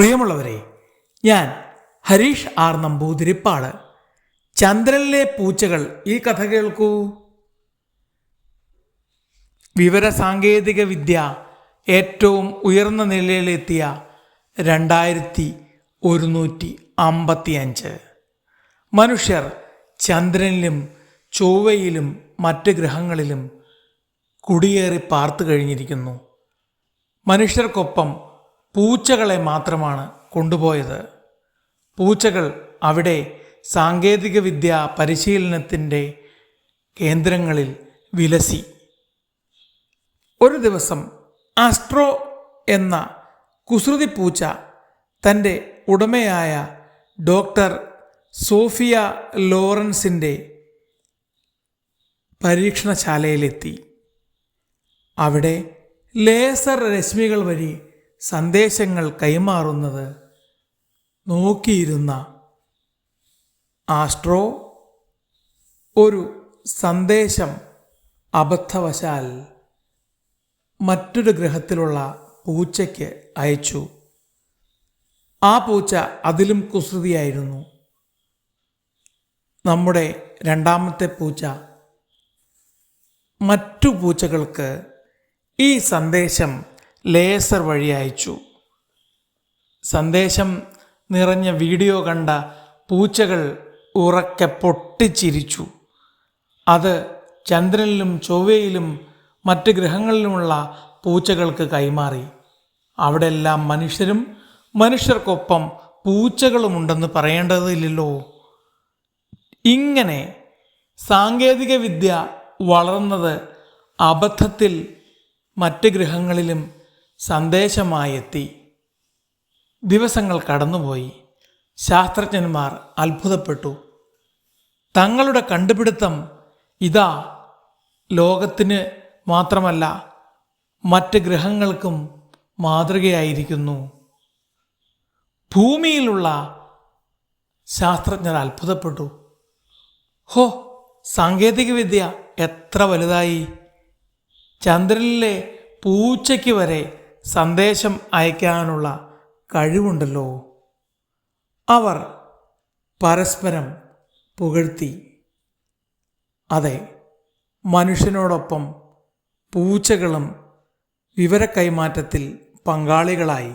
പ്രിയമുള്ളവരെ ഞാൻ ഹരീഷ് ആർ നമ്പൂതിരിപ്പാട്. ചന്ദ്രനിലെ പൂച്ചകൾ ഈ കഥ കേൾക്കൂ. വിവര സാങ്കേതിക വിദ്യ ഏറ്റവും ഉയർന്ന നിലയിലെത്തിയ രണ്ടായിരത്തി ഒരുന്നൂറ്റി അമ്പത്തി അഞ്ച് മനുഷ്യർ ചന്ദ്രനിലും ചൊവ്വയിലും മറ്റ് ഗ്രഹങ്ങളിലും കുടിയേറി പാർത്തു കഴിഞ്ഞിരിക്കുന്നു. മനുഷ്യർക്കൊപ്പം പൂച്ചകളെ മാത്രമാണ് കൊണ്ടുപോയത്. പൂച്ചകൾ അവിടെ സാങ്കേതികവിദ്യ പരിശീലനത്തിന്റെ കേന്ദ്രങ്ങളിൽ വിലസി. ഒരു ദിവസം ആസ്ട്രോ എന്ന കുസൃതി പൂച്ച തന്റെ ഉടമയായ ഡോക്ടർ സോഫിയ ലോറൻസിന്റെ പരീക്ഷണശാലയിലെത്തി. അവിടെ ലേസർ രശ്മികൾ വഴി സന്ദേശങ്ങൾ കൈമാറുന്നത് നോക്കിയിരുന്ന ആസ്ട്രോ ഒരു സന്ദേശം അബദ്ധവശാൽ മറ്റൊരു ഗ്രഹത്തിലുള്ള പൂച്ചയ്ക്ക് അയച്ചു. ആ പൂച്ച അതിലും കുസൃതിയായിരുന്നു. നമ്മുടെ രണ്ടാമത്തെ പൂച്ച മറ്റു പൂച്ചകൾക്ക് ഈ സന്ദേശം ലേസർ വഴി അയച്ചു. സന്ദേശം നിറഞ്ഞ വീഡിയോ കണ്ട പൂച്ചകൾ ഉറക്കെ പൊട്ടിച്ചിരിച്ചു. അത് ചന്ദ്രനിലും ചൊവ്വയിലും മറ്റ് ഗ്രഹങ്ങളിലുമുള്ള പൂച്ചകൾക്ക് കൈമാറി. അവിടെ എല്ലാം മനുഷ്യരും മനുഷ്യർക്കൊപ്പം പൂച്ചകളുമുണ്ടെന്ന് പറയേണ്ടതില്ലല്ലോ. ഇങ്ങനെ സാങ്കേതികവിദ്യ വളർന്നത് അബദ്ധത്തിൽ മറ്റ് ഗ്രഹങ്ങളിലും സന്ദേശമായി എത്തി ദിവസങ്ങൾ കടന്നുപോയി. ശാസ്ത്രജ്ഞന്മാർ അത്ഭുതപ്പെട്ടു. തങ്ങളുടെ കണ്ടുപിടുത്തം ഇതാ. ലോകത്തിന് മാത്രമല്ല മറ്റ് ഗ്രഹങ്ങൾക്കും മാതൃകയായിരിക്കുന്നു. ഭൂമിയിലുള്ള ശാസ്ത്രജ്ഞർ അത്ഭുതപ്പെട്ടു. ഹോ സാങ്കേതികവിദ്യ എത്ര വലുതായി. ചന്ദ്രനിലെ പൂച്ചയ്ക്ക് വരെ സന്ദേശം അയക്കാനുള്ള കഴിവുണ്ടല്ലോ. അവർ പരസ്പരം പുകഴ്ത്തി. അതെ മനുഷ്യനോടൊപ്പം പൂച്ചകളും വിവര കൈമാറ്റത്തിൽ പങ്കാളികളായി.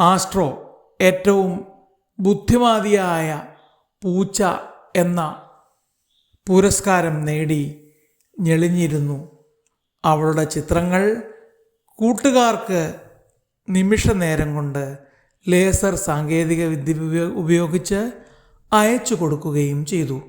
ആസ്ട്രോ ഏറ്റവും ബുദ്ധിമാതിയായ പൂച്ച എന്ന പുരസ്കാരം നേടി ഞെളിഞ്ഞിരുന്നു. അവളുടെ ചിത്രങ്ങൾ കൂട്ടുകാർക്ക് നിമിഷ നേരം കൊണ്ട് ലേസർ സാങ്കേതിക വിദ്യ ഉപയോഗിച്ച് അയച്ചു കൊടുക്കുകയും ചെയ്തു.